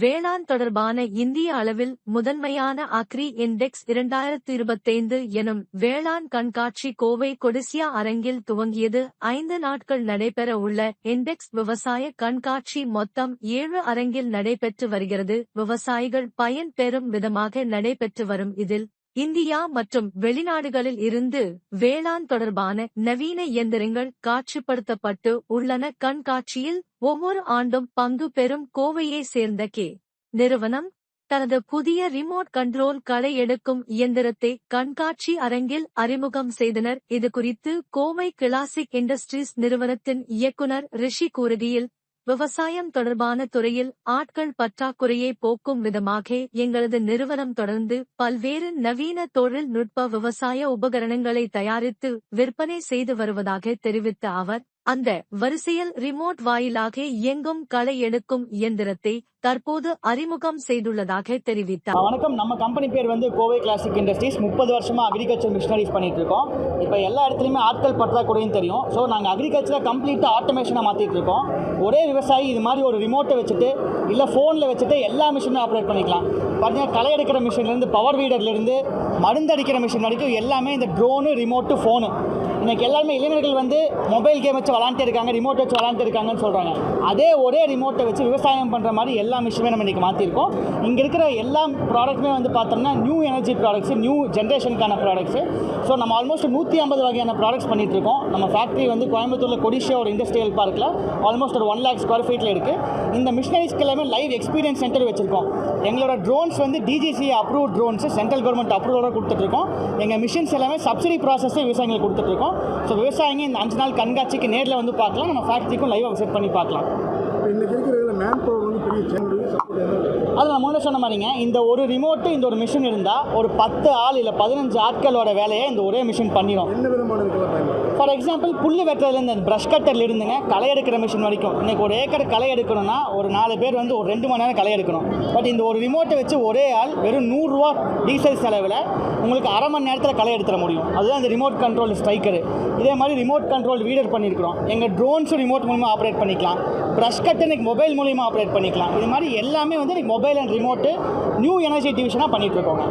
வேளாண் தொடர்பான இந்திய அளவில் முதன்மையான அக்ரி இண்டெக்ஸ் இரண்டாயிரத்து இருபத்தைந்து எனும் வேளாண் கண்காட்சி கோவை கொடிசியா அரங்கில் துவங்கியது. ஐந்து நாட்கள் நடைபெற உள்ள இண்டெக்ஸ் விவசாய கண்காட்சி மொத்தம் ஏழு அரங்கில் நடைபெற்று வருகிறது. விவசாயிகள் பயன் பெறும் விதமாக நடைபெற்று வரும் இதில் இந்தியா மற்றும் வெளிநாடுகளில் இருந்து வேளாண் தொடர்பான நவீன இயந்திரங்கள் காட்சிப்படுத்தப்பட்டு உள்ளன. கண்காட்சியில் ஒவ்வொரு ஆண்டும் பங்கு பெறும் கோவையை சேர்ந்த கே. நிறுவனம் தனது புதிய ரிமோட் கண்ட்ரோல் களை எடுக்கும் இயந்திரத்தை கண்காட்சி அரங்கில் அறிமுகம் செய்தனர். இது குறித்து கோவை கிளாசிக் இண்டஸ்ட்ரீஸ் நிறுவனத்தின் இயக்குனர் ரிஷி கூறுகையில் விவசாயம் தொடர்பான துறையில் ஆட்கள் பற்றாக்குறையை போக்கும் விதமாக எங்களது நிறுவனம் தொடர்ந்து பல்வேறு நவீன தொழில்நுட்ப விவசாய உபகரணங்களை தயாரித்து விற்பனை செய்து வருவதாக தெரிவித்த அவர் அந்த வரிசையில் ரிமோட் வாயிலாக இயங்கும் களை எடுக்கும் இயந்திரத்தை தற்போது அறிமுகம் செய்துள்ளதாக தெரிவித்தார். வணக்கம். நம்ம கம்பெனி பேர் வந்து கோவை கிளாசிக் இண்டஸ்ட்ரீஸ் முப்பது வருஷமா அக்ரிகல்ச்சர் மிஷினரிஸ் பண்ணிட்டு இருக்கோம். இப்போ எல்லா இடத்துலையுமே ஆட்கள் பற்றாக்குறையும் தெரியும். ஸோ நாங்கள் அக்ரிகல்ச்சரை கம்ப்ளீட்டாக ஆட்டோமேஷனாக மாற்றிட்டு இருக்கோம். ஒரே விவசாயி இது மாதிரி ஒரு ரிமோட்டை வச்சுட்டு இல்லை ஃபோனில் வச்சுட்டு எல்லா மிஷினும் ஆப்ரேட் பண்ணிக்கலாம். பார்த்தீங்கன்னா களை எடுக்கிற மிஷின்லேருந்து பவர் வீடர்லேருந்து மருந்தடிக்கிற மிஷின் வரைக்கும் எல்லாமே இந்த ட்ரோனு ரிமோட்டு ஃபோனு இன்னைக்கு எல்லாருமே இளைஞர்கள் வந்து மொபைல் கேம் வச்சு விளாண்டுட்டு இருக்காங்க ரிமோட் வச்சு விளாண்டுட்டு இருக்காங்கன்னு சொல்கிறாங்க அதே ஒரே ரிமோட்டை வச்சு விவசாயம் பண்ணுற மாதிரி எல்லா மிஷினுமே நம்ம இன்றைக்கி மாற்றிருக்கோம் இங்கே இருக்கிற எல்லா ப்ராடக்ட்டுமே வந்து பார்த்தோம்னா நியூ எனர்ஜி ப்ராடக்ட்ஸு நியூ ஜென்ரேஷனுக்கான ப்ராடக்ட்ஸு ஸோ நம்ம ஆல்மோஸ்ட் நூற்றி ஐம்பது வகையான ப்ராடக்ட்ஸ் பண்ணிகிட்ருக்கோம் இருக்கோம் நம்ம ஃபேக்ட்ரி வந்து கோயம்புத்தூரில் கொடிஷியா ஒரு இண்டஸ்ட்ரியல் பார்க்கில் ஆல்மோஸ்ட் ஒரு ஒன் லேக் ஸ்கொயர் ஃபீட்டில் இருக்குது இந்த மிஷினரிஸ்க்கு எல்லாமே லைவ் எக்ஸ்பீரியன்ஸ் சென்டர் வச்சுருக்கோம். எங்களோட ட்ரோன்ஸ் வந்து DGC approve drones central government அப்ரூவோட கொடுத்துட்ருக்கோம் எங்கள் மிஷின்ஸ் எல்லாமே சப்சிடி ப்ராசஸும் விவசாயிகளுக்கு கொடுத்துட்ருக்கோம் ஸோ விவசாயிங்க இந்த அஞ்சு நாள் கண்காட்சிக்கு நேரில் வந்து பார்க்கலாம். நம்ம ஃபேக்ட்ரிக்கும் லைவாக விசிட் பண்ணி பார்க்கலாம். இப்போ இன்னைக்கு இருக்கிற மேன் பவர் வந்து பெரிய சேனல் அது நான் முன்னாடி சொன்ன மாதிரிங்க இந்த ஒரு ரிமோட்டு இந்த ஒரு மிஷின் இருந்தால் ஒரு பத்து ஆள் இல்லை பதினஞ்சு ஆட்களோட வேலையை இந்த ஒரே மிஷின் பண்ணிடும் என்ன விதமான ஃபார் எக்ஸாம்பிள் புல்லு வெட்டுறதுலேருந்து அந்த ப்ரஷ் கட்டர்ல இருந்துங்க களை எடுக்கிற மிஷின் வரைக்கும். இன்னைக்கு ஒரு ஏக்கர் களை எடுக்கணும்னா ஒரு நாலு பேர் வந்து ஒரு ரெண்டு மணி நேரம் களை எடுக்கணும். பட் இந்த ஒரு ரிமோட்டை வச்சு ஒரே ஆள் வெறும் நூறுரூவா டீசல் செலவில் உங்களுக்கு அரை மணி நேரத்தில் களை எடுத்துட முடியும். அதுதான் இந்த ரிமோட் கண்ட்ரோல் ஸ்ட்ரைக்கர் இதே மாதிரி ரிமோட் கண்ட்ரோல் வீடர் பண்ணியிருக்கிறோம். எங்கள் ட்ரோன்ஸும் ரிமோட் மூலமாக ஆப்ரேட் பண்ணிக்கலாம். ப்ரஷ் கட்டர் இன்னைக்கு மொபைல் மூலியமாக ஆப்ரேட் பண்ணிக்கலாம். இது மாதிரி எல்லாமே வந்து இன்றைக்கி mobile and remote new energy டிவிஷனாக பண்ணிகிட்டு இருக்கோங்க.